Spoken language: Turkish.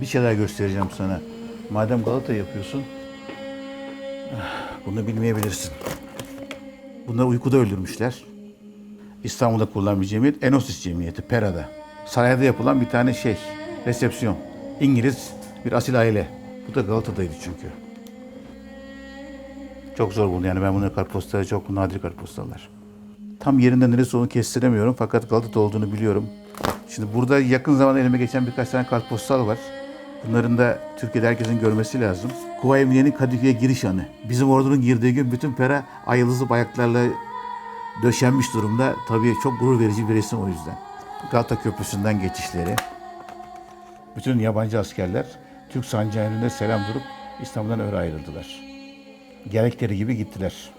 Bir şeyler göstereceğim sana. Madem Galata yapıyorsun, bunu bilmeyebilirsin. Bunları uykuda öldürmüşler. İstanbul'da kurulan bir cemiyet, Enosis Cemiyeti, Pera'da. Sarayda yapılan bir tane şey, resepsiyon. İngiliz bir asil aile. Bu da Galata'daydı çünkü. Çok zor buldu yani ben bunları kartpostada çok nadir kartpostallar. Tam yerinde neresi olduğunu kestiremiyorum fakat Galata'da olduğunu biliyorum. Şimdi burada yakın zamanda elime geçen birkaç tane kartpostal var. Bunların da Türkiye'de herkesin görmesi lazım. Kuvayi Milliye'nin Kadıköy'e giriş anı. Bizim ordunun girdiği gün bütün pera ay yıldızlı bayraklarla döşenmiş durumda. Tabii çok gurur verici bir resim o yüzden. Galata Köprüsü'nden geçişleri. Bütün yabancı askerler Türk sancağı önünde selam durup İstanbul'dan öyle ayrıldılar. Gerekleri gibi gittiler.